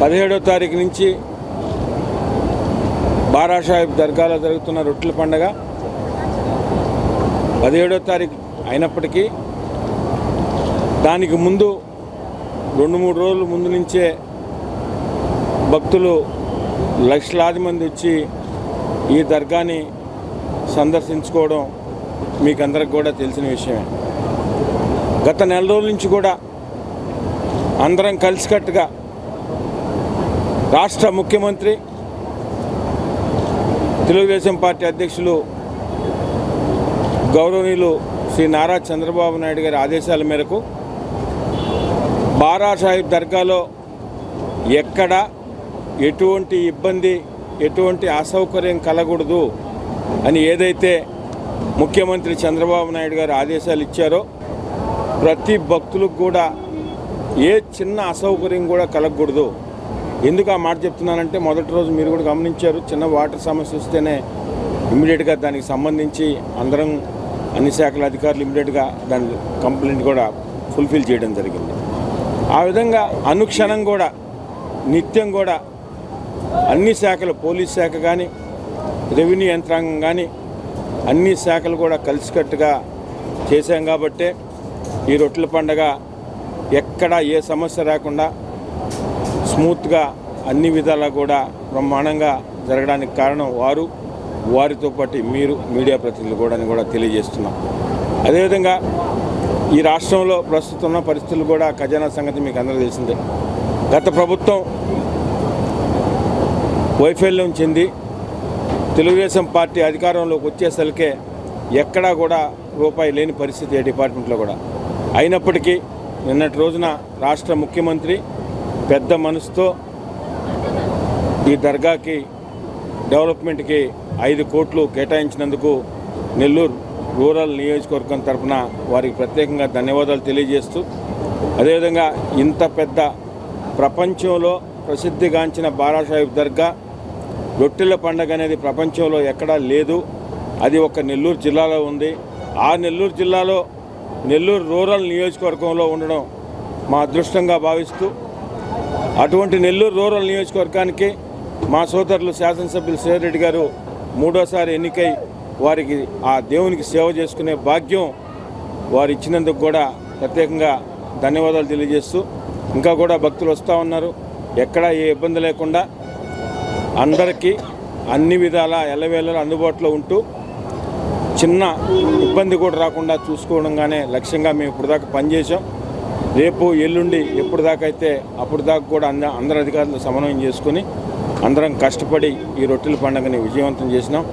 పదిహేడో తారీఖు నుంచి బారాషాహిబ్ దర్గాలో జరుగుతున్న రొట్టెల పండగ పదిహేడో తారీఖు అయినప్పటికీ దానికి ముందు రెండు మూడు రోజుల ముందు నుంచే భక్తులు లక్షలాది మంది వచ్చి ఈ దర్గాని సందర్శించుకోవడం మీకు అందరికి కూడా తెలిసిన విషయమే. గత నెల రోజుల నుంచి కూడా అందరం కలిసికట్టుగా రాష్ట్ర ముఖ్యమంత్రి తెలుగుదేశం పార్టీ అధ్యక్షులు గౌరవనీయులు శ్రీ నారా చంద్రబాబు నాయుడు గారి ఆదేశాల మేరకు బారా సాహిబ్ దర్గాలో ఎక్కడ ఎటువంటి ఇబ్బంది ఎటువంటి అసౌకర్యం కలగూడదు అని ఏదైతే ముఖ్యమంత్రి చంద్రబాబు నాయుడు గారు ఆదేశాలు ఇచ్చారో ప్రతి భక్తులకు కూడా ఏ చిన్న అసౌకర్యం కూడా కలగకూడదు. ఎందుకు ఆ మాట చెప్తున్నానంటే మొదటి రోజు మీరు కూడా గమనించారు చిన్న వాటర్ సమస్య వస్తేనే ఇమ్మీడియట్గా దానికి సంబంధించి అందరం అన్ని శాఖల అధికారులు ఇమ్మీడియట్గా దాని కంప్లైంట్ కూడా ఫుల్ఫిల్ చేయడం జరిగింది. ఆ విధంగా అనుక్షణం కూడా నిత్యం కూడా అన్ని శాఖలు పోలీస్ శాఖ కానీ రెవెన్యూ యంత్రాంగం కానీ అన్ని శాఖలు కూడా కలిసికట్టుగా చేశాం కాబట్టే ఈ రొట్టెల పండగ ఎక్కడ ఏ సమస్య రాకుండా స్మూత్గా అన్ని విధాలా కూడా బ్రహ్మాండంగా జరగడానికి కారణం వారు. వారితో పాటు మీరు మీడియా ప్రతినిధులు కూడా అని కూడా తెలియజేస్తున్నాం. అదేవిధంగా ఈ రాష్ట్రంలో ప్రస్తుతం ఉన్న పరిస్థితులు కూడా ఖజానా సంగతి మీకు అందరూ తెలిసిందే. గత ప్రభుత్వం వైఫల్యం చెంది తెలుగుదేశం పార్టీ అధికారంలోకి వచ్చేసరికే ఎక్కడా కూడా రూపాయి లేని పరిస్థితి ఏ డిపార్ట్మెంట్లో కూడా. అయినప్పటికీ నిన్నటి రోజున రాష్ట్ర ముఖ్యమంత్రి పెద్ద మనసుతో ఈ దర్గాకి డెవలప్మెంట్కి ఐదు కోట్లు కేటాయించినందుకు నెల్లూరు రూరల్ నియోజకవర్గం తరఫున వారికి ప్రత్యేకంగా ధన్యవాదాలు తెలియజేస్తూ అదేవిధంగా ఇంత పెద్ద ప్రపంచంలో ప్రసిద్ధిగాంచిన బారాసాహిబ్ దర్గా రొట్టెల పండగ అనేది ప్రపంచంలో ఎక్కడా లేదు. అది ఒక నెల్లూరు జిల్లాలో ఉంది. ఆ నెల్లూరు జిల్లాలో నెల్లూరు రూరల్ నియోజకవర్గంలో ఉండడం మా అదృష్టంగా భావిస్తూ అటువంటి నెల్లూరు రూరల్ నియోజకవర్గానికి మా సోదరులు శాసనసభ్యులు సేరెడ్డి గారు మూడోసారి ఎన్నికై వారికి ఆ దేవునికి సేవ చేసుకునే భాగ్యం వారు ఇచ్చినందుకు కూడా ప్రత్యేకంగా ధన్యవాదాలు తెలియజేస్తూ ఇంకా కూడా భక్తులు వస్తూ ఉన్నారు. ఎక్కడా ఏ ఇబ్బంది లేకుండా అందరికీ అన్ని విధాల ఎల్లవేళలు అందుబాటులో ఉంటూ చిన్న ఇబ్బంది కూడా రాకుండా చూసుకోవడంగానే లక్ష్యంగా మేము ఇప్పుడు దాకా పనిచేసాం రేపు ఎల్లుండి ఎప్పుడు దాకా అయితే అప్పుడు దాకా కూడా అంద అందరు అధికారులు సమన్వయం చేసుకుని అందరం కష్టపడి ఈ రొట్టెల పండుగని విజయవంతం చేసినాం.